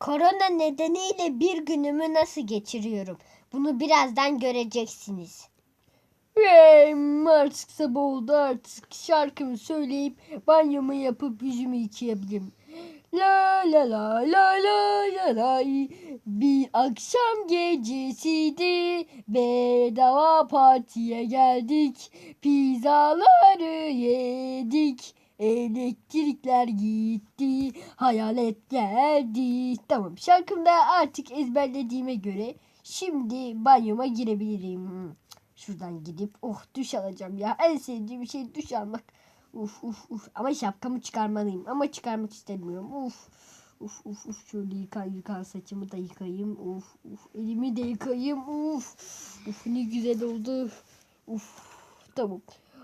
Korona nedeniyle bir günümü nasıl geçiriyorum? Bunu birazdan göreceksiniz. Hey, artık sabah oldu artık şarkımı söyleyip banyomu yapıp yüzümü yıkayabilirim. La la la la la la la bir akşam gecesiydi bedava partiye geldik pizzaları yedik elektrikler gitti hayalet geldi tamam şarkımda artık ezberlediğime göre şimdi banyoma girebilirim şuradan gidip oh duş alacağım ya en sevdiğim şey duş almak Uf uf uf. Ama şapkamı çıkarmalıyım. Ama çıkarmak istemiyorum. Uf. Uf uf uf. Şöyle yıka yıka saçımı da yıkayayım. Uf uf. Elimi de yıkayayım. Uf. Uf ne güzel oldu. Uf. Tamam.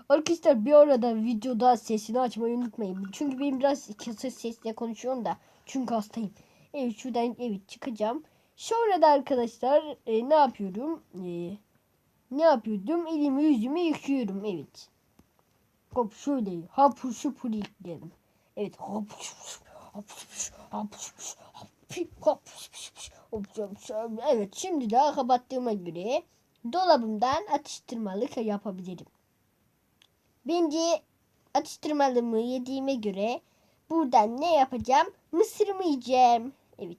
Arkadaşlar bir arada videoda sesini açmayı unutmayın. Çünkü benim biraz kısık sesle konuşuyorum da. Çünkü hastayım. Evet şuradan evet çıkacağım. Sonra da arkadaşlar e, ne yapıyorum? E, ne yapıyordum? Elimi yüzümü yıkıyorum. Evet. Hop şöyle hapur şupur yükleyelim. Evet hop hop Evet şimdi daha kapattığıma göre dolabımdan atıştırmalık yapabilirim. Bence atıştırmalımı yediğime göre buradan ne yapacağım? Mısırımı yiyeceğim. Evet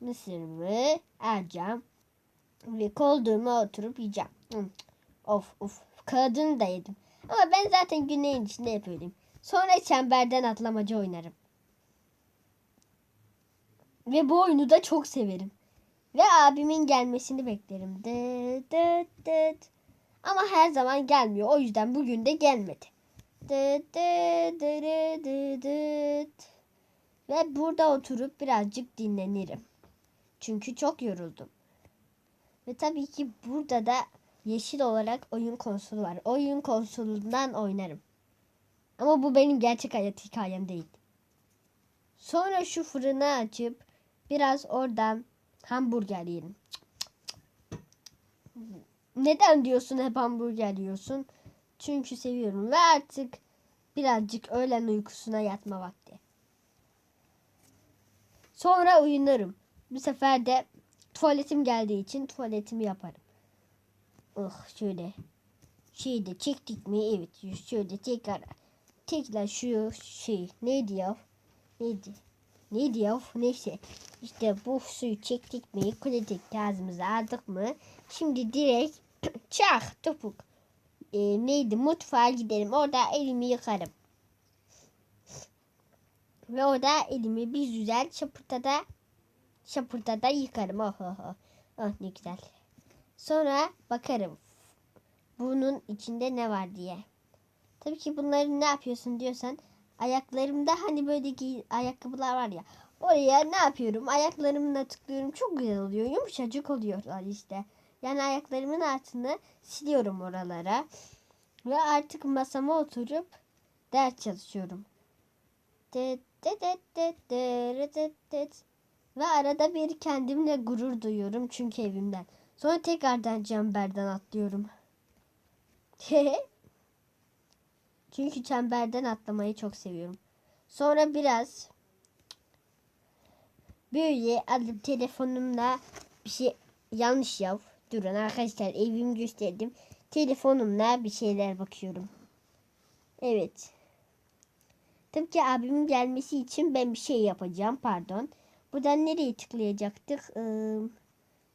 mısırımı alacağım ve kolduğuma oturup yiyeceğim. Of of kağıdını da yedim. Ama ben zaten güneyin içinde yapıyorum. Sonra çemberden atlamaca oynarım. Ve bu oyunu da çok severim. Ve abimin gelmesini beklerim. Dıt dıt dıt. Ama her zaman gelmiyor. O yüzden bugün de gelmedi. Ve burada oturup birazcık dinlenirim. Çünkü çok yoruldum. Ve tabii ki burada da yeşil olarak oyun konsolu var. Oyun konsolundan oynarım. Ama bu benim gerçek hayat hikayem değil. Sonra şu fırını açıp biraz oradan hamburger yerim. Neden diyorsun hep hamburger yiyorsun? Çünkü seviyorum ve artık birazcık öğlen uykusuna yatma vakti. Sonra uyunarım. Bu sefer de tuvaletim geldiği için tuvaletimi yaparım. Oh şöyle. Şeyde çektik mi? Evet. Şöyle tekrar. Tekrar şu şey. Neydi ya? Neydi? Neydi ya? Neyse. İşte bu suyu çektik mi? Kuledik ağzımıza aldık mı? Şimdi direkt çak topuk. Ee, neydi? Mutfağa gidelim. Orada elimi yıkarım. Ve orada elimi bir güzel çapırtada çapırtada yıkarım. Oh oh oh. Oh ne güzel. Sonra bakarım bunun içinde ne var diye. Tabii ki bunları ne yapıyorsun diyorsan ayaklarımda hani böyle ayakkabılar var ya oraya ne yapıyorum ayaklarımla tıklıyorum çok güzel oluyor yumuşacık oluyorlar işte. Yani ayaklarımın altını siliyorum oralara ve artık masama oturup ders çalışıyorum. Ve arada bir kendimle gurur duyuyorum çünkü evimden. Sonra tekrardan çemberden atlıyorum. Çünkü çemberden atlamayı çok seviyorum. Sonra biraz böyle alıp telefonumla bir şey yanlış yav. Durun arkadaşlar evimi gösterdim. Telefonumla bir şeyler bakıyorum. Evet. Tabii ki abimin gelmesi için ben bir şey yapacağım. Pardon. Buradan nereye tıklayacaktık?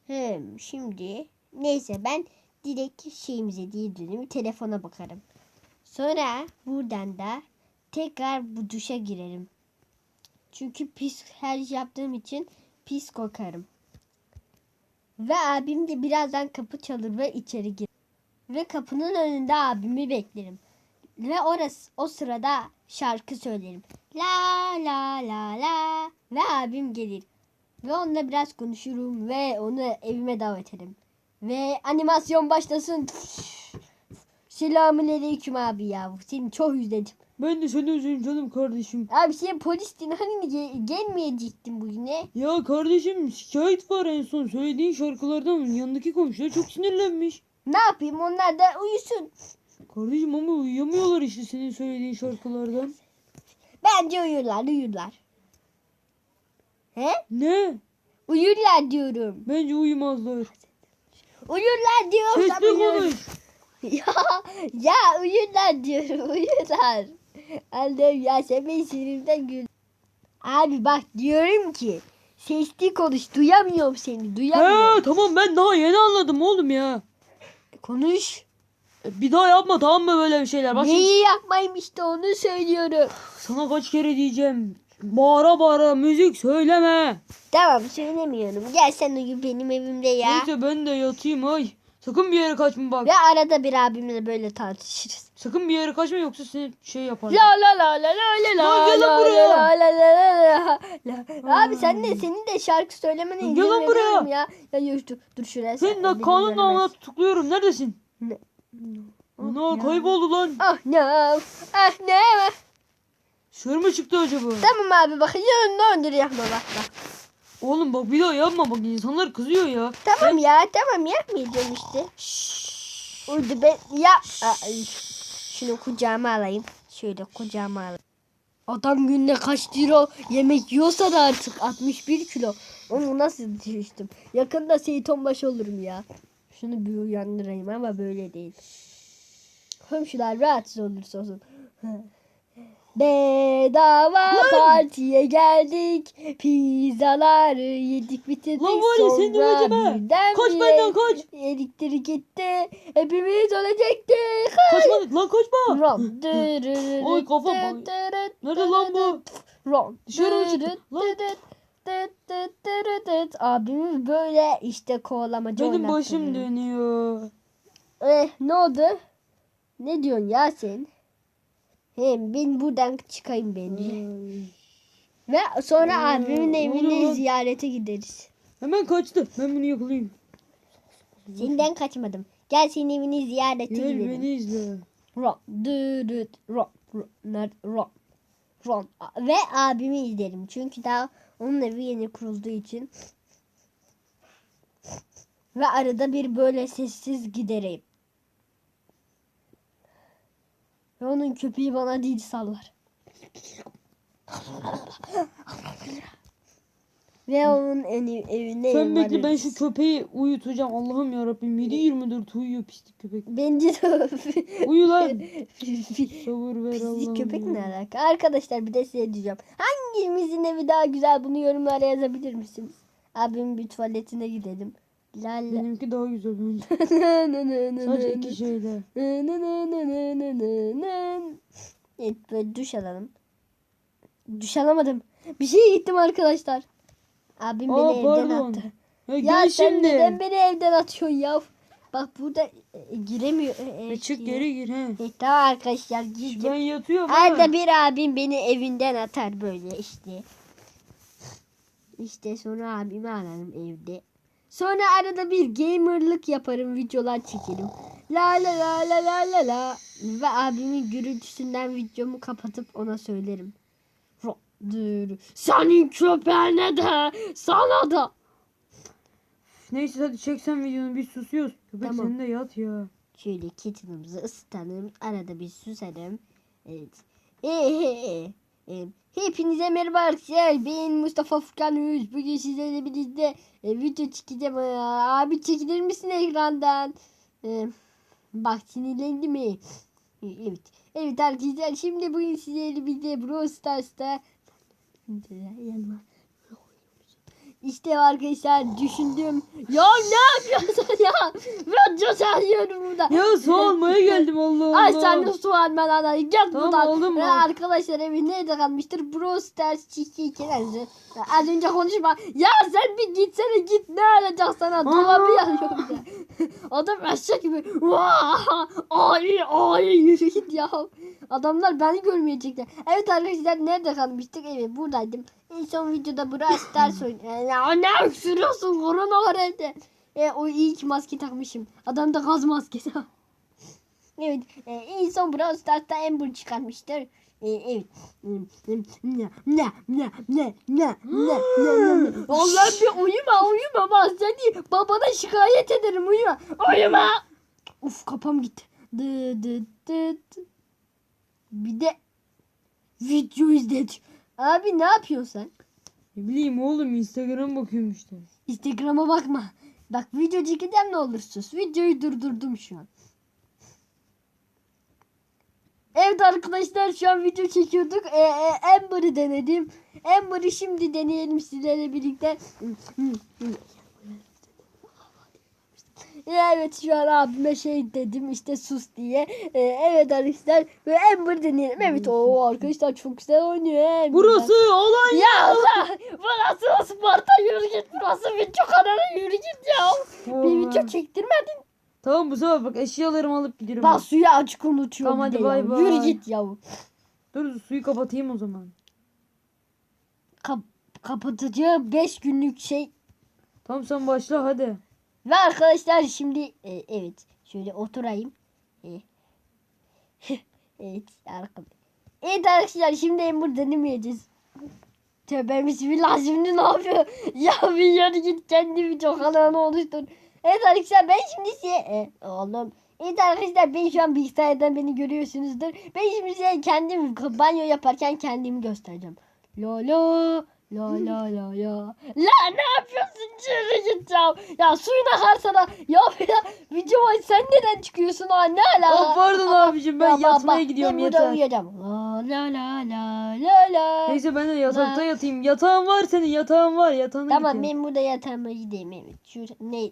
Ee, şimdi neyse ben direkt şeyimize değil dönüm telefona bakarım. Sonra buradan da tekrar bu duşa girerim. Çünkü pis her şey yaptığım için pis kokarım. Ve abim de birazdan kapı çalır ve içeri girer. Ve kapının önünde abimi beklerim. Ve orası o sırada şarkı söylerim. La la la la ve abim gelir. Ve onunla biraz konuşurum ve onu evime davet ederim. Ve animasyon başlasın. Selamünaleyküm abi ya. Seni çok özledim. Ben de seni özledim canım kardeşim. Abi sen polistin hani ge- gelmeyecektin bugüne. Ya kardeşim şikayet var en son söylediğin şarkılardan yanındaki komşular çok sinirlenmiş. Ne yapayım onlar da uyusun. Kardeşim ama uyuyamıyorlar işte senin söylediğin şarkılardan. Bence uyurlar uyurlar. He? Ne? Uyurlar diyorum. Bence uyumazlar. Uyurlar diyorum. Sesli konuş. Ya, ya uyurlar diyorum. Uyurlar. Annem ya sen beni sinirimden gül. Abi bak diyorum ki sesli konuş. Duyamıyorum seni. Duyamıyorum. He tamam ben daha yeni anladım oğlum ya. Konuş. E, Bir daha yapma tamam mı böyle bir şeyler? Bak şimdi Neyi yapmayayım işte onu söylüyorum. sana kaç kere diyeceğim. Bağıra bağıra müzik söyleme. Tamam söylemiyorum. Gel sen uyu benim evimde ya. Neyse ben de yatayım ay. Sakın bir yere kaçma bak. Ve arada bir abimle böyle tartışırız. Sakın bir yere kaçma yoksa seni şey yapar. La la la la la la la gel lan la buraya. la la la la la. Abi sen de senin de şarkı söylemene Gel izin lan buraya. veriyorum ya. Ya dur, dur, dur şuraya. Senin sen- de kanun göremez. namına tutukluyorum. Neredesin? Ne? Ana kayboldu lan. Ah ne? Ah ne? Dışarı mı çıktı acaba? Tamam abi bak ya ne olur yapma bak bak. Oğlum bak bir daha yapma bak insanlar kızıyor ya. Tamam ya tamam yapmayacağım işte. Uydu ben ya. Ay, Şunu kucağıma alayım. Şöyle kucağıma alayım. Adam günde kaç kilo yemek yiyorsa da artık 61 kilo. Onu nasıl düştüm? Yakında Seyit Onbaş olurum ya. Şunu bir uyandırayım ama böyle değil. Komşular rahatsız olursa olsun. Bedava partiye geldik. Pizzaları yedik bitirdik. Lan var ya döveceğim ha. birden bir benden kaç. Elektrik gitti. Hepimiz ölecektik. Kaçmadık lan kaçma. Dırırırıt, Oy, kafam Nerede lan bu? Ron. Dışarı çıktı. Lan. Abimiz böyle işte kovalamaca Benim başım dönüyor. Eh ne oldu? Ne diyorsun ya sen? Hem ben buradan çıkayım bence. Ve sonra Ee, abimin evine ziyarete gideriz. Hemen kaçtı. Ben bunu yakalayayım. Senden kaçmadım. Gel senin evini ziyarete Gel gidelim. beni izle. Ron, ron, ner- ron, ron. Ve abimi izlerim. Çünkü daha onun evi yeni kurulduğu için. Ve arada bir böyle sessiz gidereyim. Ve onun köpeği bana dil sallar. Ve onun evi, evine Sen bekle ben şu köpeği uyutacağım. Allah'ım ya Rabbim 7-24 uyuyor pislik köpek. Bence de Uyu lan. Sabır ver Allah'ım. Pislik köpek ya. ne alaka? Arkadaşlar bir de size diyeceğim. Hangimizin evi daha güzel bunu yorumlara yazabilir misiniz? Abimin bir tuvaletine gidelim. La la. Benimki daha güzel bence. Sadece iki. Evet böyle duş alalım. Duş alamadım. Bir şey gittim arkadaşlar. Abim Aa, beni evden pardon. attı. Ya, Ya sen şimdi. neden beni evden atıyorsun ya? Bak burada e, giremiyor. E, e, E, çık geri gir he. E, tamam arkadaşlar girdim. Ben yatıyorum Arada bir abim beni evinden atar böyle işte. İşte sonra abimi ararım evde. Sonra arada bir gamerlık yaparım videolar çekerim. La la la la la la la. Ve abimin gürültüsünden videomu kapatıp ona söylerim. Dır. Senin köpeğine de sana da. Neyse hadi çeksen videonu biz susuyoruz. Köpek Tamam. sen de yat ya. Şöyle kettle'ımızı ısıtalım. Arada bir susarım. Evet. Ee, ee. Hepinize merhaba arkadaşlar. Ben Mustafa Furkan Öz. Bugün sizlerle birlikte e, video çekeceğim. Ee, Abi çekilir misin ekrandan? Ee, bak sinirlendi mi? Ee, Evet. Evet arkadaşlar şimdi bugün sizlerle birlikte Brawl Stars'ta yanıma işte arkadaşlar düşündüm. Ya ne yapıyorsun ya? Video çağırıyorum burada. Ya su almaya geldim Allah Allah. Ay sen de su alman. Gel Tamam, buradan. oğlum, Ee, arkadaşlar evi nerede kalmıştır? Brawl Stars çiftliği kenarı. Az önce konuşma. Ya sen bir gitsene git. Ne alacak sana? Dolabı yanıyor bir de. Adam eşek gibi. Ay ay yürü ya. Adamlar beni görmeyecekler. Evet arkadaşlar nerede kalmıştık? Evet buradaydım. En son videoda Brawl Stars Ya ne öksürüyorsun? Korona var evde. E, o ilk maske takmışım. Adamda gaz maskesi. Evet. E, en son Brawl Stars'ta Amber çıkarmıştır. E, evet. Ne ne ne ne ne ne ne ne Allah bir uyuma uyuma bak seni babana şikayet ederim uyuma. Uyuma. Uf kafam gitti. Dı dı dı dı. Bir de video izledi. Abi ne yapıyorsun sen? Ne bileyim oğlum Instagram bakıyorum işte. Instagram'a bakma. Bak video çekeceğim ne olur sus. Videoyu durdurdum şu an. Evet arkadaşlar şu an video çekiyorduk. Ee, e, Amber'ı denedim. Amber'ı şimdi deneyelim sizlerle birlikte. Evet şu an abime şey dedim işte sus diye. Ee, evet arkadaşlar ve Amber deneyelim. Evet o arkadaşlar çok güzel oynuyor. Amber. Burası Alanya. Ya Allah! Burası Sparta yürü git. Burası video kanalı yürü git ya. Bir video çektirmedin. Tamam bu sefer bak eşyalarımı alıp gidiyorum. Bak suyu açık unutuyor Tamam, hadi bay bay. Yürü git ya. Dur suyu kapatayım o zaman. Kap kapatıcı 5 günlük şey. Tamam sen başla hadi. Ve arkadaşlar şimdi e, evet şöyle oturayım. E, evet arkadaşlar. Evet arkadaşlar şimdi Emir denemeyeceğiz. Tövbe bismillah şimdi ne yapıyor? Ya bir yere git kendi video kanalını oluştur. Evet arkadaşlar ben şimdi size e, oğlum. Evet arkadaşlar ben şu an bilgisayardan beni görüyorsunuzdur. Ben şimdi size kendim banyo yaparken kendimi göstereceğim. La la la la la la. La ne yapıyorsun? Yürü git ya. Suyun akar sana. Ya ya video var sen neden çıkıyorsun ha ne ala? Oh pardon abicim ben Ya yatmaya bak, gidiyorum ben burada yeter. uyuyacağım. La la la la la la. Neyse ben de yatakta La. yatayım. Yatağın var senin yatağın var yatağına Tamam gideyim. ben burada yatağıma gideyim evet. Şu ne?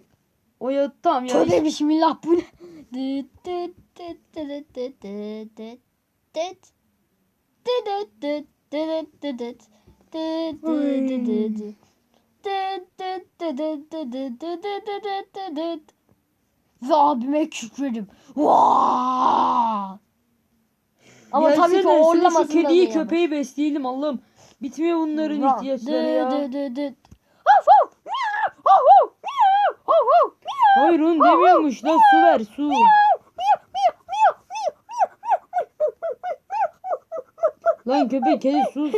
O ya tamam ya. Tövbe bismillah bu ne? Ve abime kükredim. Ama tabii ki orlamasın. Kediyi köpeği besleyelim Allah'ım. Bitmiyor bunların ihtiyaçları ya. Hayır onu demiyormuş lan su ver su. Lan köpek kedi sus.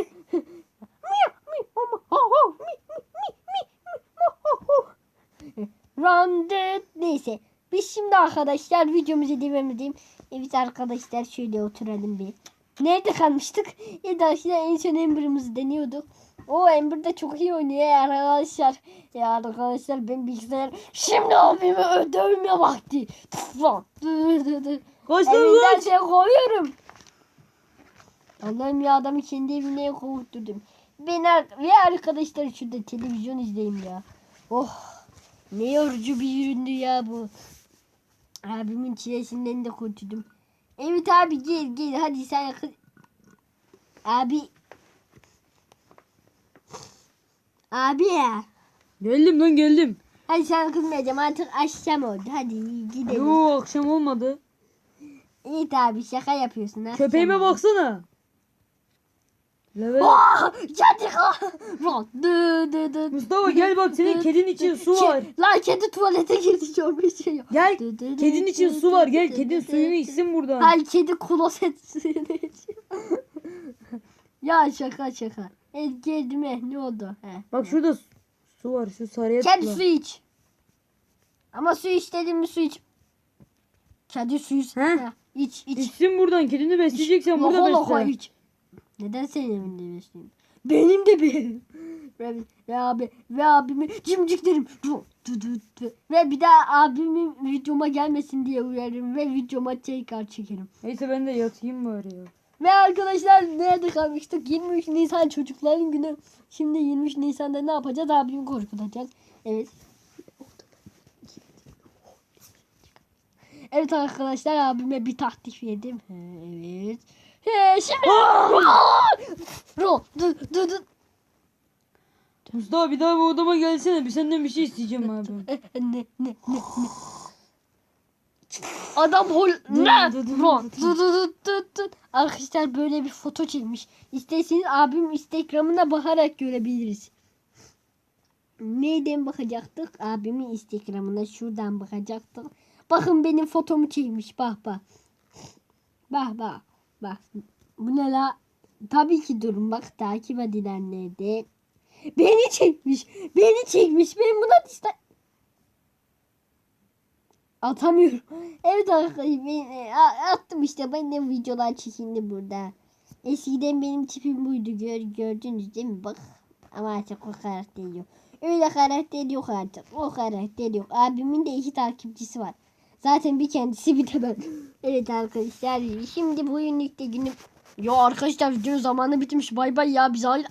Rounded neyse. Biz şimdi arkadaşlar videomuza devam edelim. Evet arkadaşlar şöyle oturalım bir. Nerede kalmıştık? Evet arkadaşlar en son Ember'ımızı deniyorduk. O Ember de çok iyi oynuyor arkadaşlar. Ya arkadaşlar ben bilgisayar şimdi abimi ödevme vakti. Tıflan. Dı dı dı. Kaç lan Evinden kaç. şey kovuyorum. Allah'ım ya adamı kendi evine kovdurdum. Ben ve arkadaşlar şurada televizyon izleyeyim ya. Oh ne yorucu bir üründü ya bu. Abimin çilesinden de kurtuldum. Evet abi gel gel hadi sen yakın. Abi. Abi ya. Geldim lan geldim. Hadi sen kızmayacağım artık akşam oldu. Hadi gidelim. Yo akşam olmadı. Evet abi şaka yapıyorsun. Köpeğime baksana. Leve. Kedi Lan, dı dı dı. Mustafa gel bak senin kedin için su var. Lan kedi tuvalete girdi bir şey yok. Gel kedin için su var. Gel kedin suyunu içsin buradan. Hayır kedi kloset suyunu içiyor. ya şaka şaka. Evet geldim eh ne oldu? He. Bak şurada su- su var şu sarıya Kedi su iç. Ama su iç dedim mi su iç. Kedi suyu He? Ha, iç iç. İçsin buradan kedini besleyeceksen burada Loho loho besle. iç. Neden senin evinde besleyeyim? Benim de benim. Ve, ve abi ve abimi cimciklerim. Du, du, du, du. Ve bir daha abimin videoma gelmesin diye uyarırım ve videoma tekrar çekerim. Neyse ben de yatayım bari ya. Ve arkadaşlar nerede kalmıştık? 23 Nisan çocukların günü. Şimdi 23 Nisan'da ne yapacağız? Abimi korkutacağız. Evet. Evet arkadaşlar abime bir taktik verdim. He, evet. He, şimdi... Ro, dı, dı, dı. Mustafa bir daha bu odama gelsene. Bir senden bir şey isteyeceğim abi. E, Ne, ne, ne, ne. Adam hol ne? dı, dı, Ro, dı, dı, dı, dı, dı, dı. Arkadaşlar böyle bir foto çekmiş. İsterseniz abim Instagram'ına bakarak görebiliriz. Neyden bakacaktık? Abimin Instagram'ına şuradan bakacaktık. Bakın benim fotomu çekmiş. Bak bak. Bak bak. Bak. Bu ne la? Tabii ki durun bak takip edilenlerde. Beni çekmiş. Beni çekmiş. Ben buna dista... Atamıyorum. Evet arkadaşlar e, attım işte ben de videolar çekildi burada. Eskiden benim tipim buydu gör, gördünüz değil mi bak. Ama artık o karakter yok. Öyle karakter yok artık. O karakter yok. Abimin de iki takipçisi var. Zaten bir kendisi bir de ben. Evet arkadaşlar şimdi bugünlük de günüm. Ya arkadaşlar video zamanı bitmiş. Bay bay ya biz hala